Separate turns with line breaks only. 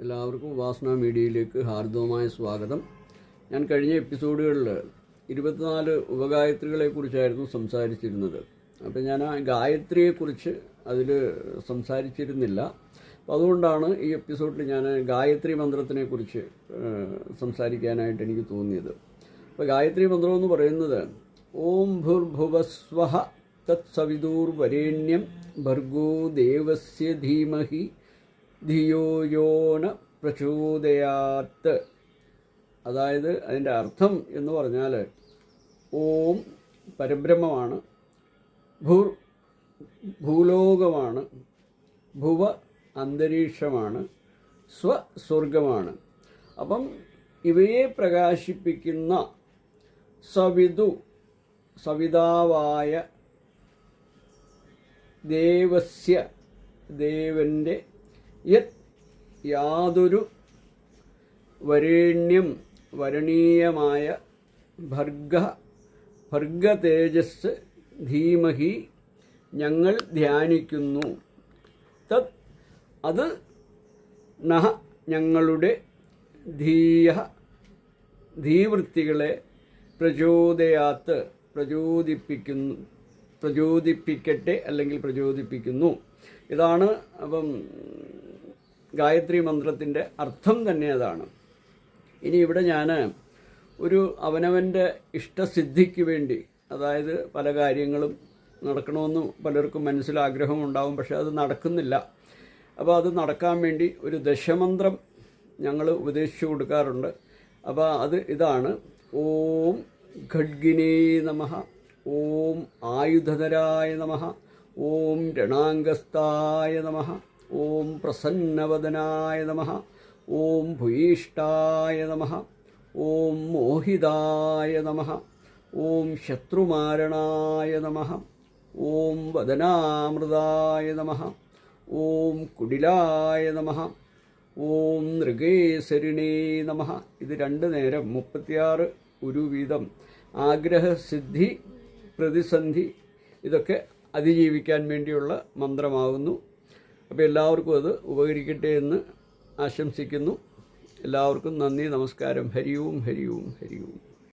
എല്ലാവർക്കും ഉപാസന മീഡിയയിലേക്ക് ഹാർദവമായ സ്വാഗതം. ഞാൻ കഴിഞ്ഞ എപ്പിസോഡുകളിൽ ഇരുപത്തിനാല് ഉപഗായത്രികളെ കുറിച്ചായിരുന്നു സംസാരിച്ചിരുന്നത്. അപ്പോൾ ഞാൻ ആ ഗായത്രിയെക്കുറിച്ച് അതിൽ സംസാരിച്ചിരുന്നില്ല. അപ്പോൾ അതുകൊണ്ടാണ് ഈ എപ്പിസോഡിൽ ഞാൻ ഗായത്രി മന്ത്രത്തിനെ കുറിച്ച് സംസാരിക്കാനായിട്ട് എനിക്ക് തോന്നിയത്. അപ്പോൾ ഗായത്രി മന്ത്രം എന്ന് പറയുന്നത് ഓം ഭുർഭുവസ്വഹ തത്സവിദൂർവരേണ്യം ഭർഗോ ദേവസ്യ ധീമഹി ധിയോയോന പ്രചോദയാത്ത് അതായത് അതിന്റെ അർത്ഥം എന്ന് പറഞ്ഞാൽ ഓം പരബ്രഹ്മമാണ് ഭൂ ഭൂലോകമാണ് ഭുവ അന്തരീക്ഷമാണ് സ്വസ്വർഗമാണ് അപ്പം ഇവയെ പ്രകാശിപ്പിക്കുന്ന സവിതു സവിതാവായ ദേവസ്യ ദേവന്റെ യത് യാതൊരു വരേണ്യം വരണീയമായ ഭർഗ ഭർഗതേജസ് ധീമഹി ഞങ്ങൾ ധ്യാനിക്കുന്നു. തത് അത് നഹ ഞങ്ങളുടെ ധീയ ധീവൃത്തികളെ പ്രചോദയാത്ത് പ്രചോദിപ്പിക്കുന്നു പ്രചോദിപ്പിക്കട്ടെ അല്ലെങ്കിൽ പ്രചോദിപ്പിക്കുന്നു. ഇതാണ് അപ്പം ഗായത്രി മന്ത്രത്തിന്റെ അർത്ഥം തന്നെ അതാണ്. ഇനി ഇവിടെ ഞാൻ ഒരു അവനവന്റെ ഇഷ്ടസിദ്ധിക്ക് വേണ്ടി അതായത് പല കാര്യങ്ങളും നടക്കണമെന്ന് പലർക്കും മനസ്സിൽ ആഗ്രഹം ഉണ്ടാവും പക്ഷേ അത് നടക്കുന്നില്ല. അപ്പോൾ അത് നടക്കാൻ വേണ്ടി ഒരു ദശമന്ത്രം ഞങ്ങൾ ഉപദേശിച്ചു കൊടുക്കാറുണ്ട്. അപ്പോൾ അത് ഇതാണ്. ഓം ഖഡ്ഗിനേ നമ ഓം ആയുധധരായ നമ ഓം രണാംഗസ്ഥായ നമഃ ഓം പ്രസന്നവദനായ നമ. ഓം ഭൂയിഷ്ഠായ നമ. ഓം മോഹിതായ നമ. ഓം ശത്രുമാരണായ നമ. ഓം വദനാമൃതായ നമ. ഓം കുടിലായ നമ. ഓം നൃഗേശരിണേ നമ. ഇത് രണ്ട് നേരം മുപ്പത്തിയാറ് ഒരു വീതം ആഗ്രഹസിദ്ധി പ്രതിസന്ധി ഇതൊക്കെ അതിജീവിക്കാൻ വേണ്ടിയുള്ള മന്ത്രമാകുന്നു അപ്പോൾ എല്ലാവർക്കും അത് ഉപകരിക്കട്ടെ എന്ന് ആശംസിക്കുന്നു. എല്ലാവർക്കും നന്ദി നമസ്കാരം. ഹരിയും ഹരിയും ഹരിയും.